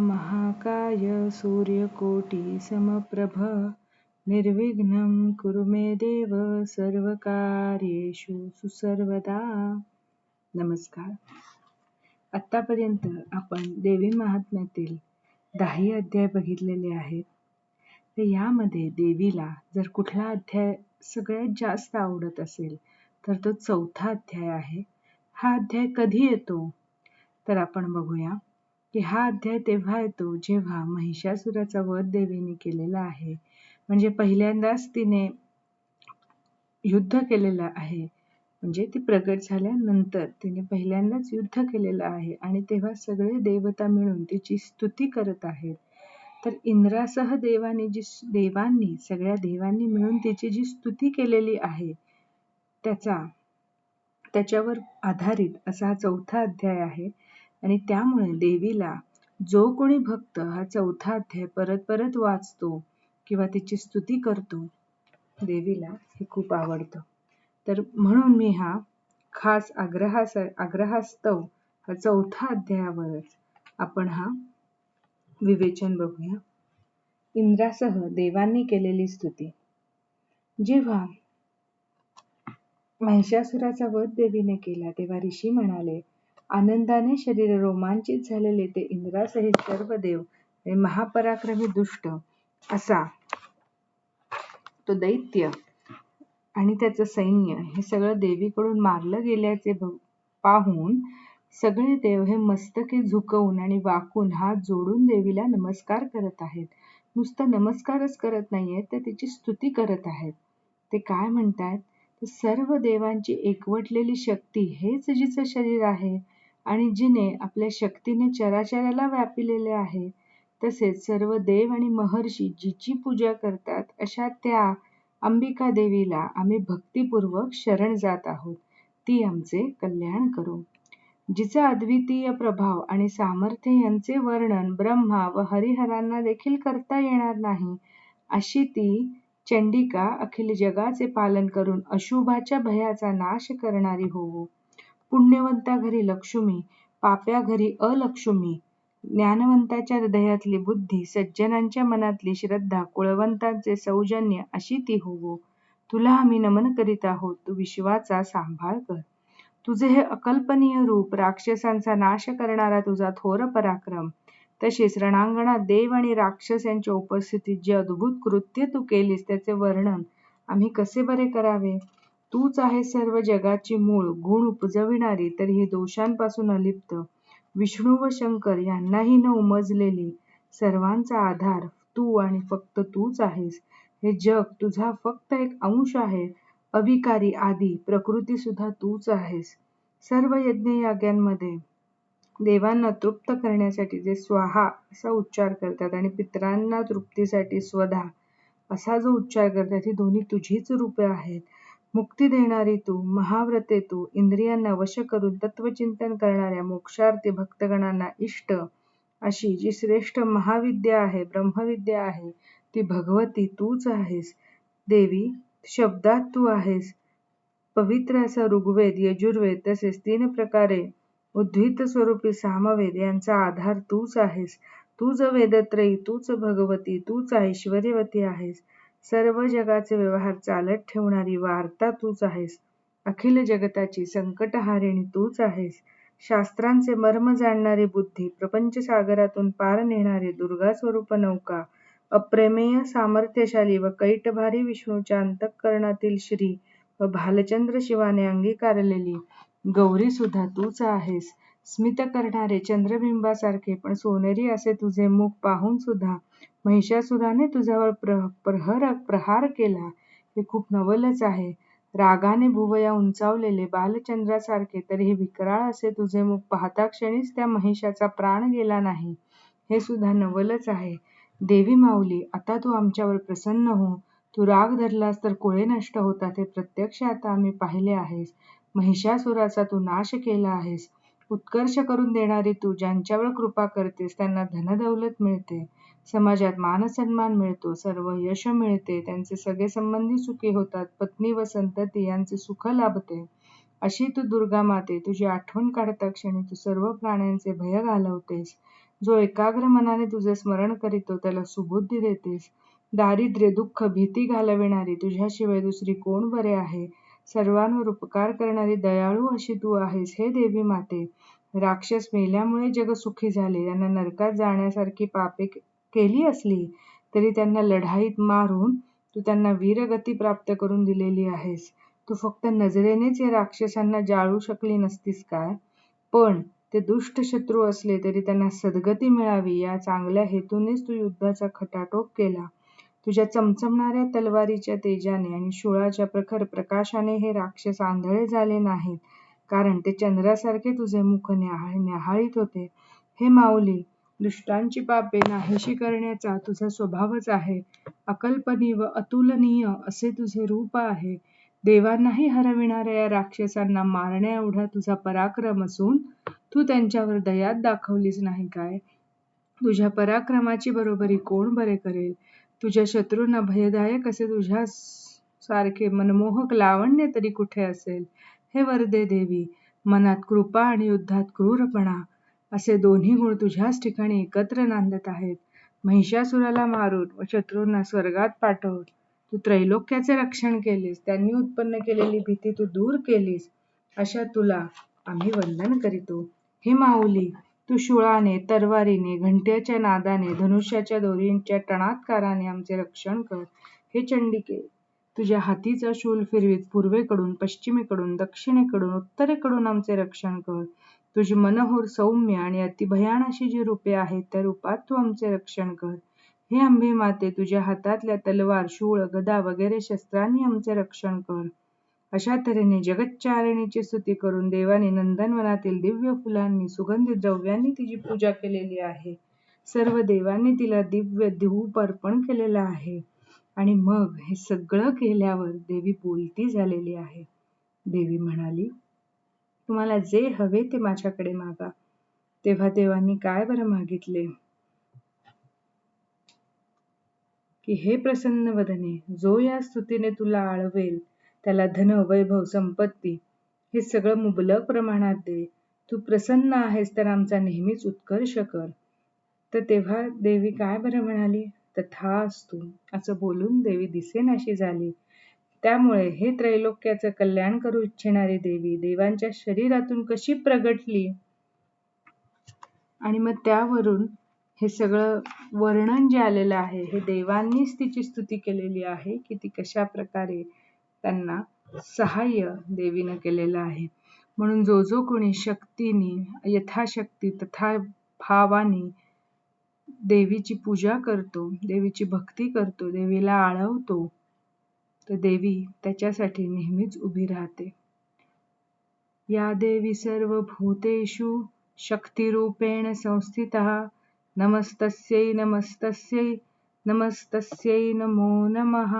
महाकाय सूर्यकोटी समप्रभ निर्विघ्नं कुरु मे देव सर्वकार्येषु सुसर्वदा। नमस्कार. आत्तापर्यंत आपण देवी महात्म्यातील दहाही अध्याय बघितलेले आहेत. तर यामध्ये देवीला जर कुठला अध्याय सगळ्यात जास्त आवडत असेल तर तो चौथा अध्याय आहे. हा अध्याय कधी येतो? तर आपण बघूया. की हा अध्याय तेव्हा येतो जेव्हा महिषासुराचा वध देवीने केलेला आहे. म्हणजे पहिल्यांदाच तिने युद्ध केलेलं आहे. म्हणजे ती प्रगट झाल्यानंतर तिने पहिल्यांदाच युद्ध केलेलं आहे आणि तेव्हा सगळे देवता मिळून तिची स्तुती करत आहेत. तर इंद्रासह देवानी जी देवांनी सगळ्या देवांनी मिळून तिची जी स्तुती केलेली आहे त्याचा त्याच्यावर आधारित असा हा चौथा अध्याय आहे. आणि त्यामुळे देवीला जो कोणी भक्त हा चौथा अध्याय परत परत वाचतो किंवा तिची स्तुती करतो देवीला हे खूप आवडतं. तर म्हणून मी हा खास आग्रहास आग्रहास्तव हा चौथा अध्यायावरच आपण हा विवेचन बघूया. इंद्रासह देवांनी केलेली स्तुती. जेव्हा महिषासुराचा वध देवीने केला तेव्हा ऋषी म्हणाले आनंदाने शरीर रोमांचित झालेले ते इंद्रासहित सर्व देव महापराक्रमी दुष्ट असा तो दैत्य आणि त्याचं सैन्य हे सगळं देवीकडून मारलं गेल्याचे पाहून सगळे देव हे मस्तके झुकवून आणि वाकून हात जोडून देवीला नमस्कार करत आहेत. नुसतं नमस्कारच करत नाहीयेत तर तिची स्तुती करत आहेत. ते काय म्हणतात? सर्व देवांची एकवटलेली शक्ती हेच जिचं शरीर आहे. आणि जिने आपल्या शक्तीने चराचराला व्यापिलेले आहे तसेच सर्व देव आणि महर्षी जिची पूजा करतात अशा त्या अंबिका देवीला आम्ही भक्तिपूर्वक शरण जात आहोत. ती आमचे कल्याण करू. जिचा अद्वितीय प्रभाव आणि सामर्थ्य यांचे वर्णन ब्रह्मा व हरिहरांना देखील करता येणार नाही अशी ती चंडिका अखिल जगाचे पालन करून अशुभाच्या भयाचा नाश करणारी होवो. पुण्यवंता घरी लक्ष्मी पाप्या घरी अलक्ष्मी. ज्ञानवंताच्या हृदयातली बुद्धी सज्जनांच्या मनातली श्रद्धा कुळवंतांचे सौजन्य अशी ती होवो. तुला आम्ही नमन करीत आहोत तू विश्वाचा सांभाळ कर. तुझे हे अकल्पनीय रूप राक्षसांचा नाश करणारा तुझा थोर पराक्रम. तसेच रणांगणात देव आणि राक्षस यांच्या उपस्थितीत जे अद्भुत कृत्य तू केलीस त्याचे वर्णन आम्ही कसे बरे करावे? तूच आहे सर्व जगाची मूळ गुण उपजविणारी तरीही दोषांपासून अलिप्त. विष्णू व शंकर यांनाही न उमजलेली सर्वांचा आधार तू आणि फक्त तूच आहेस. हे जग तुझा फक्त एक अंश आहे. अविकारी आदी प्रकृती सुद्धा तूच आहेस. सर्व यज्ञ याज्ञांमध्ये देवांना तृप्त करण्यासाठी जे स्वाहा असा उच्चार करतात आणि पितरांना तृप्तीसाठी स्वधा असा जो उच्चार करतात ही दोन्ही तुझीच रूपे आहेत. मुक्ती देणारी तू महाव्रते तू इंद्रियांना वश करून तत्वचिंतन करणाऱ्या मोक्षार्थी भक्तगणांना इष्ट अशी जी श्रेष्ठ महाविद्या आहे ब्रह्मविद्या आहे ती भगवती तूच आहेस. देवी शब्दात तू आहेस. पवित्र असा ऋग्वेद यजुर्वेद तसेच तीन प्रकारे उद्धित स्वरूपी सामवेद यांचा आधार तूच आहेस. तूच वेदत्रयी तूच भगवती तूच ऐश्वर्यवती आहेस. सर्व जगाचे व्यवहार चालत ठेवणारी वार्ता तूच आहेस. अखिल जगताची संकटहारिणी तूच आहेस. शास्त्रांचे मर्म जाणणारी बुद्धी प्रपंच सागरातून पार नेणारी दुर्गा स्वरूप नौका अप्रेमेय सामर्थ्यशाली व कैटभारी विष्णूच्या अंतःकरणातील श्री व भालचंद्र शिवाने अंगीकारलेली गौरी सुद्धा तूच आहेस. स्मित करणारे चंद्रबिंबासारखे पण सोनेरी असे तुझे मुख पाहून सुद्धा महिषासुराने तुझ्यावर प्र प्रहर प्रहार केला. हे खूप नवलच आहे. रागाने भुवया उंचावलेले बालचंद्रासारखे तरीही विकराळ असे तुझे मुख पाहता क्षणीच त्या महिषाचा प्राण गेला नाही. हे सुद्धा नवलच आहे. देवी माऊली आता तू आमच्यावर प्रसन्न हो. तू राग धरलास तर कोळे नष्ट होतात हे प्रत्यक्ष आता आम्ही पाहिले आहेस. महिषासुराचा तू नाश केला आहेस. उत्कर्ष करून देणारी तू ज्यांच्यावर कृपा करतेस त्यांना धनदौलत मिळते. समाजात मानसन्मान मिळतो सर्व यश मिळते त्यांचे सगळे संबंधी सुखी होतात पत्नी व संतती यांचे सुख लाभते. अशी तू दुर्गा माते तुझी आठवण काढता क्षणी तू सर्व प्राण्यांचे भय घालवतेस. जो एकाग्र मनाने तुझे स्मरण करीतो त्याला सुबुद्धी देतेस. दारिद्र्य दुःख भीती घालविणारी तुझ्याशिवाय दुसरी कोण बरे आहे? सर्वांवर उपकार करणारी दयाळू अशी तू आहेस हे देवी माते. राक्षस मेल्यामुळे जग सुखी झाले त्यांना नरकात जाण्यासारखी पापे केली असली तरी त्यांना लढाईत मारून तू त्यांना वीरगती प्राप्त करून दिलेली आहेस. तू फक्त नजरेनेच या राक्षसांना जाळू शकली नसतीस काय? पण ते दुष्ट शत्रू असले तरी त्यांना सद्गती मिळावी या चांगल्या हेतूनेच तू युद्धाचा खटाटोप केला. तुझ्या चमचमणाऱ्या तलवारीच्या तेजाने आणि शोळाच्या प्रखर प्रकाशाने हे राक्षस आंधळे झाले नाहीत कारण ते चंद्रासारखे तुझे मुख न्याहाळीत होते. हे माऊली दुष्टांची पापे नाहीशी करण्याचा तुझा स्वभावच आहे. अकल्पनीय व अतुलनीय असे तुझे रूप आहे. देवांनाही हरविणाऱ्या या राक्षसांना मारण्या एवढा तुझा पराक्रम असून तू त्यांच्यावर दयात दाखवलीच नाही काय? तुझ्या पराक्रमाची बरोबरी कोण बरे करेल? तुझ्या शत्रूंना भयदायक असे तुझ्या सारखे मनमोहक लावण्य तरी कुठे असेल? हे वरदे देवी मनात कृपा आणि युद्धात क्रूरपणा. असे दोन्ही गुण तुझ्याच ठिकाणी एकत्र नांदत आहेत. महिषासुराला मारून व शत्रूंना स्वर्गात पाठवून तू त्रैलोक्याचे रक्षण केलीस त्यांनी उत्पन्न केलेली भीती तू दूर केलीस अशा तुला आम्ही वंदन करीतो. हे माऊली तू शुळाने तरवारीने घंट्याच्या नादाने धनुष्याच्या दोरींच्या टणात्काराने आमचे रक्षण कर. हे चंडिके तुझ्या हातीचा शूल फिरवीत पूर्वेकडून पश्चिमेकडून दक्षिणेकडून उत्तरेकडून आमचे रक्षण कर. तुझी मनोहर सौम्य आणि अतिभयान अशी जी रूपे आहेत त्या रूपात तू आमचे रक्षण कर. हे आंबे माते तुझ्या हातातल्या तलवार शूळ गदा वगैरे शस्त्रांनी आमचे रक्षण कर. अशा तऱ्हेने जगच्चारिणीची स्तुती करून देवाने नंदनवनातील दिव्य फुलांनी सुगंधी द्रव्यांनी तिची पूजा केलेली आहे. सर्व देवांनी तिला दिव्य धूप अर्पण केलेला आहे. आणि मग हे सगळं केल्यावर देवी बोलती झालेली आहे. देवी म्हणाली तुम्हाला जे हवे ते माझ्याकडे मागा. तेव्हा देवांनी काय बरं मागितले? की हे प्रसन्न वदने जो या स्तुतीने तुला आळवेल त्याला धन वैभव संपत्ती हे सगळं मुबलक प्रमाणात दे. तू प्रसन्न आहेस तर आमचा नेहमीच उत्कर्ष कर. तर तेव्हा देवी काय बरं म्हणाली? तथास्तु असं बोलून देवी दिसेनाशी झाली. त्यामुळे हे त्रैलोक्याचं कल्याण करू इच्छिणारी देवी देवांच्या शरीरातून कशी प्रगटली? आणि मग त्यावरून हे सगळं वर्णन जे आलेलं आहे हे देवांनीच तिची स्तुती केलेली आहे की ती कशा प्रकारे त्यांना सहाय्य देवीनं केलेलं आहे. म्हणून जो जो कोणी शक्तीने यथाशक्ती तथा भावाने देवीची पूजा करतो देवीची भक्ती करतो देवीला आळवतो तर देवी त्याच्यासाठी नेहमीच उभी राहते. या देवी सर्व भूतेषु शक्तिरूपेण संस्थित नमस्तस्यै नमस्तस्यै नमस्तस्यै नमो नमः.